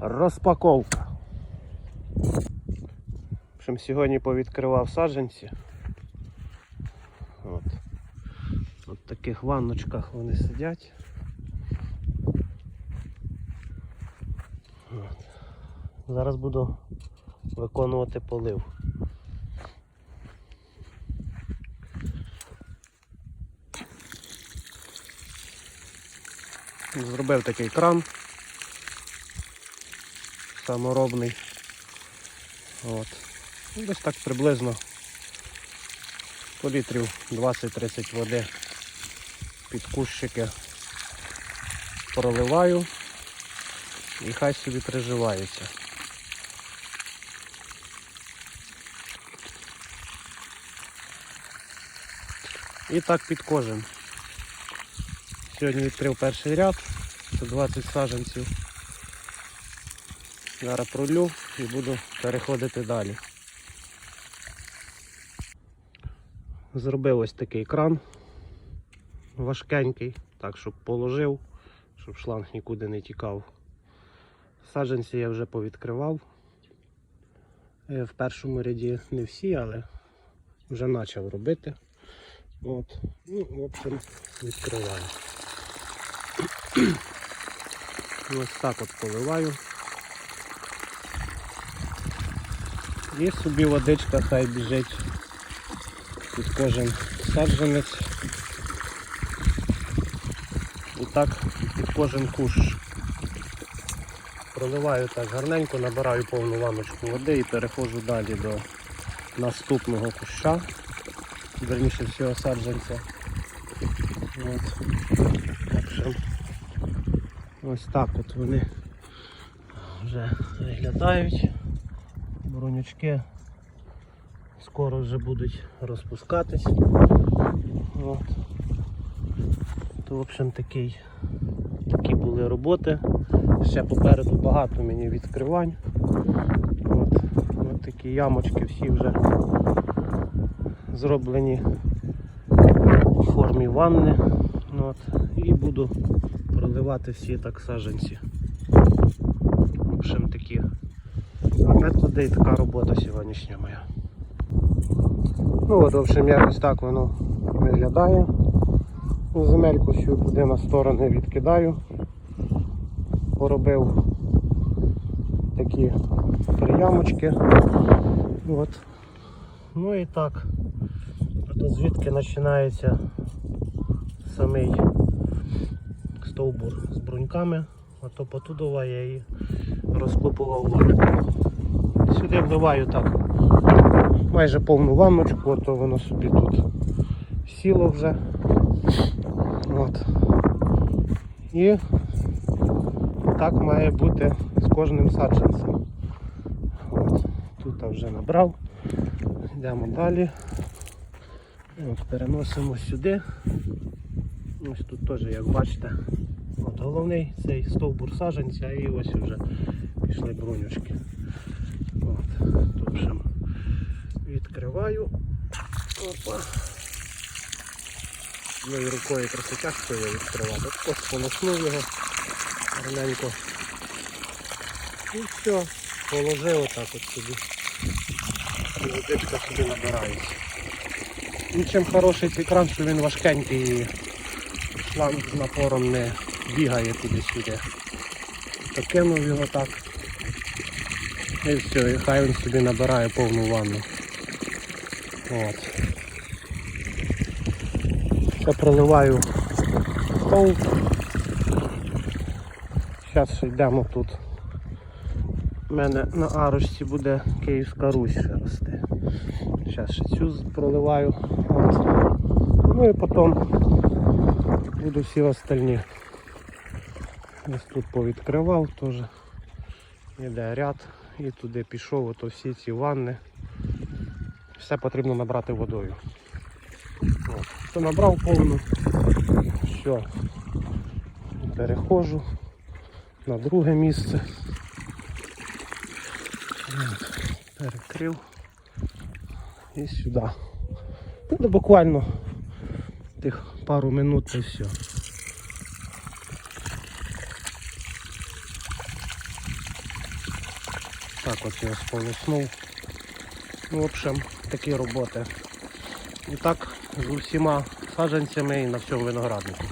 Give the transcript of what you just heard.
Розпаковка. Общем, сьогодні повідкривав саджанці. От. От таких ванночках вони сидять. От. Зараз буду виконувати полив. Зробив такий кран саморобний. От. Ну, Десь так приблизно по літрів 20-30 води під кущики проливаю і хай собі приживається. І так під кожен. Сьогодні відкрив перший ряд, це 20 саджанців. Зараз пролю і буду переходити далі. Зробив ось такий кран важкенький, так щоб положив, щоб шланг нікуди не тікав. Саджанці я вже повідкривав. Е, В першому ряді не всі, але вже почав робити. От. Ну, в общем, відкриваю. Ось так от поливаю. І собі водичка хай біжить під кожен саджанець. І так під кожен кущ. Проливаю так гарненько, набираю повну ваночку води і переходжу далі до наступного куща, верніше всього саджанця. От. Ось так от вони вже виглядають. Бронючки скоро вже будуть розпускатись. От. То, в общем, такий, такі були роботи. Ще попереду багато мені відкривань. От. От такі ямочки всі вже зроблені у формі ванни. От. І буду проливати всі так саджанці. В общем, такі методи і така робота сьогоднішня моя. Ну от, в общем, якось так воно виглядає. Ну, Земельку всю туди на сторони відкидаю. Поробив такі приямочки. От. Ну і так. А то звідки починається самий стовбур з бруньками, а то потудова я її розкопував. Сюди вливаю так майже повну ванночку, то воно собі тут сіло вже. От. І так має бути з кожним саджанцем. От. Тут я вже набрав. Йдемо далі. От, переносимо сюди. Ось тут теж, як бачите, от головний цей стовбур саджанця і ось вже пішли бронюшки. От, відкриваю. Опа. Ну і рукою трохи тяжко його відкривати. Просто полоснув його гарненько. І все, положив отак от собі. Водичка собі набирається. І чим хороший цей кран, що він важкенький і шланг з напором не бігає туди-сюди. Покинув його так. І все, і хай він собі набирає повну ванну. От. Ще проливаю стол. Зараз йдемо тут. У мене на арочці буде Київська Русь рости. Зараз ще цю проливаю. От. Ну і потім буду всі остальні. Ось тут повідкривав теж. Іде ряд і туди пішов, ото всі ці ванни. Все потрібно набрати водою. От. То набрав повну. Все. Переходжу на друге місце. Перекрив і сюди. Ну, буквально тих пару минут і все. Так от його сполоснув. Ну, в общем, такі роботи. І так з усіма саджанцями і на всьому винограднику.